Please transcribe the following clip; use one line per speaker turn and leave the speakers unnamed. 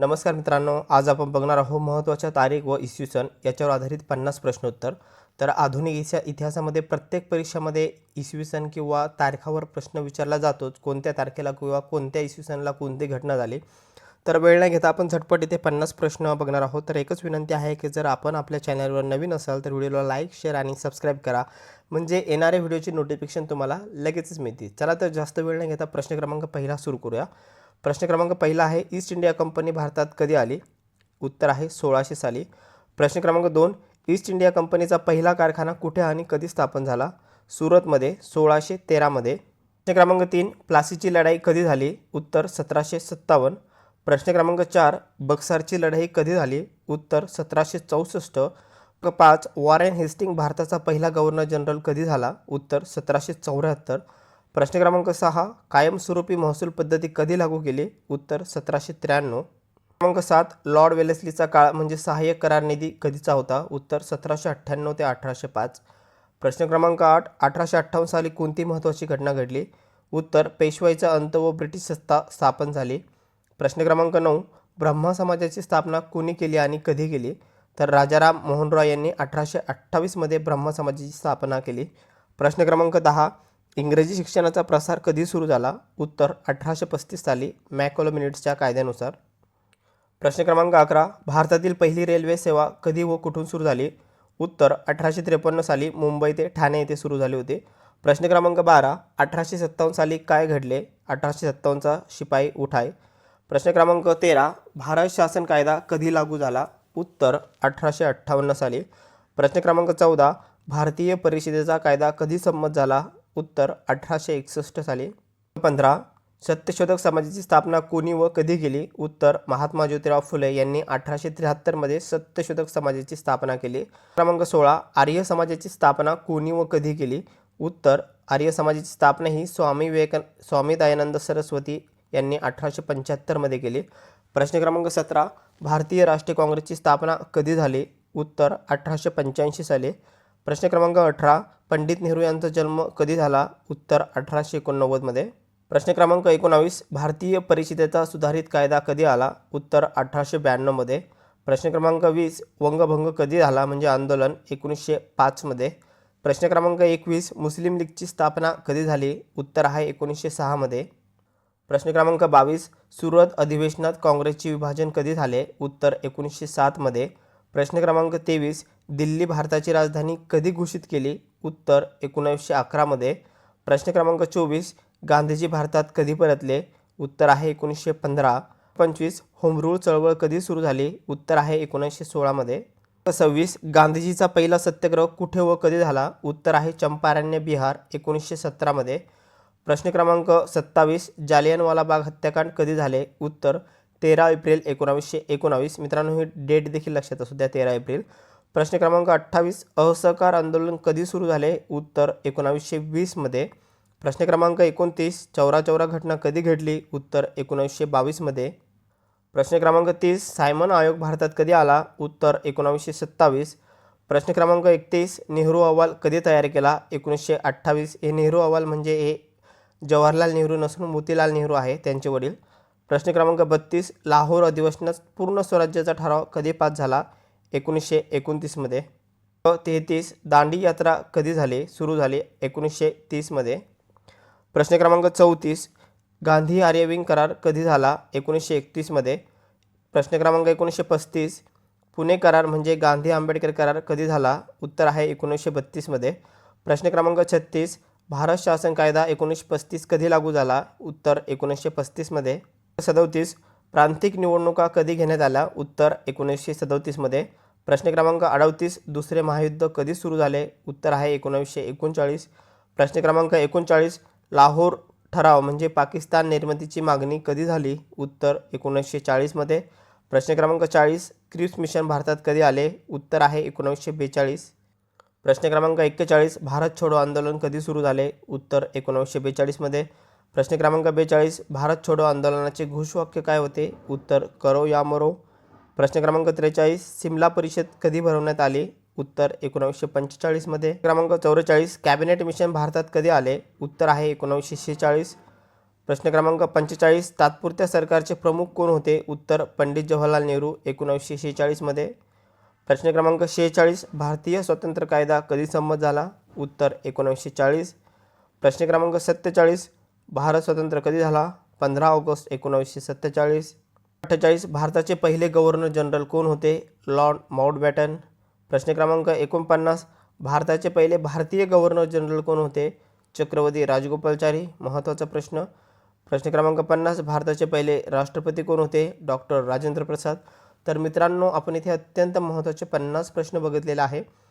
नमस्कार मित्रांनो आज आपण बघणार आहोत महत्त्वाच्या तारीख व इसवी सन याच्यावर आधारित पन्नास प्रश्नोत्तर. तर आधुनिक इसा इतिहासामध्ये प्रत्येक परीक्षामध्ये इसवी सन किंवा तारखावर प्रश्न विचारला जातोच. कोणत्या तारखेला किंवा कोणत्या इसवी सनला कोणती घटना झाली? तर वेळ न घेता आपण झटपट इथे पन्नास प्रश्न बघणार आहोत. तर एकच विनंती आहे की जर आपण आपल्या चॅनलवर नवीन असाल तर व्हिडिओला लाईक शेअर आणि सबस्क्राईब करा. म्हणजे येणाऱ्या व्हिडिओची नोटिफिकेशन तुम्हाला लगेचच मिळते चला तर जास्त वेळ न घेता प्रश्न क्रमांक पहिला सुरू करूया. प्रश्न क्रमांक पहिला आहे ईस्ट इंडिया कंपनी भारतात कधी आली? उत्तर आहे सोळाशे साली. प्रश्न क्रमांक दोन ईस्ट इंडिया कंपनीचा पहिला कारखाना कुठे आणि कधी स्थापन झाला? सुरतमध्ये सोळाशे तेरामध्ये. प्रश्न क्रमांक तीन प्लासीची लढाई कधी झाली? उत्तर सतराशे सत्तावन्न. प्रश्न क्रमांक चार बक्सारची लढाई कधी झाली? उत्तर सतराशे चौसष्ट. क- पाच वॉरेन हेस्टिंग भारताचा पहिला गव्हर्नर जनरल कधी झाला? उत्तर सतराशे चौऱ्याहत्तर. प्रश्न क्रमांक सहा कायमस्वरूपी महसूल पद्धती कधी लागू केली? उत्तर सतराशे त्र्याण्णव. क्रमांक सात लॉर्ड वेलेस्लीचा काळ म्हणजे सहाय्यक करार निधी कधीचा होता? उत्तर सतराशे अठ्ठ्याण्णव ते अठराशे पाच. प्रश्न क्रमांक आठ अठराशे अठ्ठावन्न साली कोणती महत्त्वाची घटना घडली? उत्तर पेशवाईचा अंत व ब्रिटिश सत्ता स्थापन झाली. प्रश्न क्रमांक नऊ ब्रह्मा समाजाची स्थापना कोणी केली आणि कधी केली? तर राजाराम मोहन रॉय यांनी अठराशे अठ्ठावीसमध्ये ब्रह्मा समाजाची स्थापना केली. प्रश्न क्रमांक दहा इंग्रजी शिक्षणाचा प्रसार कधी सुरू झाला? उत्तर अठराशे पस्तीस साली मॅकोलोमिनिट्सच्या कायद्यानुसार. प्रश्न क्रमांक अकरा भारतातील पहिली रेल्वे सेवा कधी व कुठून सुरू झाली? उत्तर अठराशे त्रेपन्न साली मुंबई ते ठाणे येथे सुरू झाले होते. प्रश्न क्रमांक बारा अठराशे सत्तावन्न साली काय घडले? अठराशे सत्तावन्नचा शिपाई उठाय. प्रश्न क्रमांक तेरा भारत शासन कायदा कधी लागू झाला? उत्तर अठराशे अठ्ठावन्न साली. प्रश्न क्रमांक चौदा भारतीय परिषदेचा कायदा कधी संमत झाला? उत्तर अठराशे एकसष्ट साली. पंधरा सत्यशोधक समाजाची स्थापना कोणी व कधी केली? उत्तर महात्मा ज्योतिराव फुले यांनी अठराशे त्र्याहत्तरमध्ये सत्यशोधक समाजाची स्थापना केली. क्रमांक सोळा आर्य समाजाची स्थापना कोणी व कधी केली? उत्तर आर्य समाजाची स्थापना ही स्वामी विवेक स्वामी दयानंद सरस्वती यांनी अठराशे पंच्याहत्तरमध्ये केली. प्रश्न क्रमांक सतरा भारतीय राष्ट्रीय काँग्रेसची स्थापना कधी झाली? उत्तर अठराशे पंच्याऐंशी साली. प्रश्न क्रमांक अठरा पंडित नेहरू यांचा जन्म कधी झाला? उत्तर अठराशे एकोणनव्वदमध्ये प्रश्न क्रमांक एकोणावीस भारतीय परिषदेचा सुधारित कायदा कधी आला? उत्तर अठराशे ब्याण्णवमध्ये प्रश्न क्रमांक वीस वंगभंग कधी झाला? म्हणजे आंदोलन एकोणीसशे पाचमध्ये प्रश्न क्रमांक एकवीस मुस्लिम लीगची स्थापना कधी झाली? उत्तर आहे एकोणीसशे सहामध्ये प्रश्न क्रमांक बावीस सुरत अधिवेशनात काँग्रेसचे विभाजन कधी झाले? उत्तर एकोणीसशे सातमध्ये प्रश्न क्रमांक तेवीस दिल्ली भारताची राजधानी कधी घोषित केली? उत्तर एकोणावीसशे अकरामध्ये प्रश्न क्रमांक चोवीस गांधीजी भारतात कधी परतले? उत्तर आहे एकोणीसशे पंधरा. पंचवीस होमरूळ चळवळ कधी सुरू झाली? उत्तर आहे एकोणीसशे सोळामध्ये सव्वीस गांधीजीचा पहिला सत्याग्रह कुठे व कधी झाला? उत्तर आहे चंपारण्य बिहार एकोणीसशे सतरामध्ये प्रश्न क्रमांक सत्तावीस जालियनवाला बाग हत्याकांड कधी झाले? उत्तर तेरा एप्रिल एकोणावीसशे एकोणावीस. मित्रांनो ही डेट देखील लक्षात असू द्या तेरा एप्रिल. प्रश्न क्रमांक अठ्ठावीस असहकार आंदोलन कधी सुरू झाले? उत्तर एकोणावीसशे वीसमध्ये प्रश्न क्रमांक एकोणतीस चौरा चौरा घटना कधी घडली? उत्तर एकोणावीसशे बावीसमध्ये प्रश्न क्रमांक तीस सायमन आयोग भारतात कधी आला? उत्तर एकोणावीसशे सत्तावीस. प्रश्न क्रमांक एकतीस नेहरू अहवाल कधी तयार केला? एकोणीसशे अठ्ठावीस हे नेहरू अहवाल म्हणजे हे जवाहरलाल नेहरू नसून मोतीलाल नेहरू आहे त्यांचे वडील. प्रश्न क्रमांक बत्तीस लाहोर अधिवेशनात पूर्ण स्वराज्याचा ठराव कधी पास झाला? एकोणीसशे एकोणतीसमध्ये तेहतीस दांडी यात्रा कधी झाली? सुरू झाली एकोणीसशे तीसमध्ये प्रश्न क्रमांक चौतीस गांधी आर्यविंग करार कधी झाला? एकोणीसशे एकतीसमध्ये प्रश्न क्रमांक एकोणीसशे पस्तीस पुणे करार म्हणजे गांधी आंबेडकर करार कधी झाला? उत्तर आहे एकोणीसशे बत्तीसमध्ये प्रश्न क्रमांक छत्तीस भारत शासन कायदा एकोणीसशे पस्तीस कधी लागू झाला? उत्तर एकोणीसशे पस्तीसमध्ये सदोतीस प्रांतिक निवडणुका कधी घेण्यात आल्या? उत्तर एकोणीसशे सदोतीसमध्ये प्रश्न क्रमांक अडतीस दुसरे महायुद्ध कधी सुरू झाले? उत्तर आहे एकोणावीसशे एकोणचाळीस. प्रश्न क्रमांक एकोणचाळीस लाहोर ठराव म्हणजे पाकिस्तान निर्मितीची मागणी कधी झाली? उत्तर एकोणीसशे चाळीसमध्ये प्रश्न क्रमांक चाळीस क्रिप्स मिशन भारतात कधी आले? उत्तर आहे एकोणावीसशे बेचाळीस. प्रश्न क्रमांक एक्केचाळीस भारत छोडो आंदोलन कधी सुरू झाले? उत्तर एकोणावीसशे बेचाळीसमध्ये प्रश्न क्रमांक बेचाळीस भारत छोडो आंदोलनाचे घोषवाक्य काय होते? उत्तर करो या मरो. प्रश्न क्रमांक त्रेचाळीस सिमला परिषद कधी भरवण्यात आली? उत्तर एकोणावीसशे पंचेचाळीसमध्ये क्रमांक चौवेचाळीस कॅबिनेट मिशन भारतात कधी आले? उत्तर आहे एकोणावीसशे शेहेचाळीस. प्रश्न क्रमांक पंचेचाळीस तात्पुरत्या सरकारचे प्रमुख कोण होते? उत्तर पंडित जवाहरलाल नेहरू एकोणावीसशे शेहेचाळीसमध्ये प्रश्न क्रमांक शेहेचाळीस भारतीय स्वतंत्र कायदा कधी संमत झाला? उत्तर एकोणावीसशे चाळीस. प्रश्न क्रमांक सत्तेचाळीस भारत स्वतंत्र कधी झाला? पंधरा ऑगस्ट एकोणावीसशे सत्तेचाळीस. अठ्ठेचाळीस भारताचे पहिले गव्हर्नर जनरल कोण होते? Lord Mountbatten. प्रश्न क्रमांक एकोणपन्नास भारताचे पहिले भारतीय गव्हर्नर जनरल कोण होते? चक्रवर्ती राजगोपालचारी महत्त्वाचा प्रश्न. प्रश्न क्रमांक पन्नास भारताचे पहिले राष्ट्रपती कोण होते? डॉक्टर राजेंद्र प्रसाद. तर मित्रांनो आपण इथे अत्यंत महत्त्वाचे पन्नास प्रश्न बघितलेले आहे.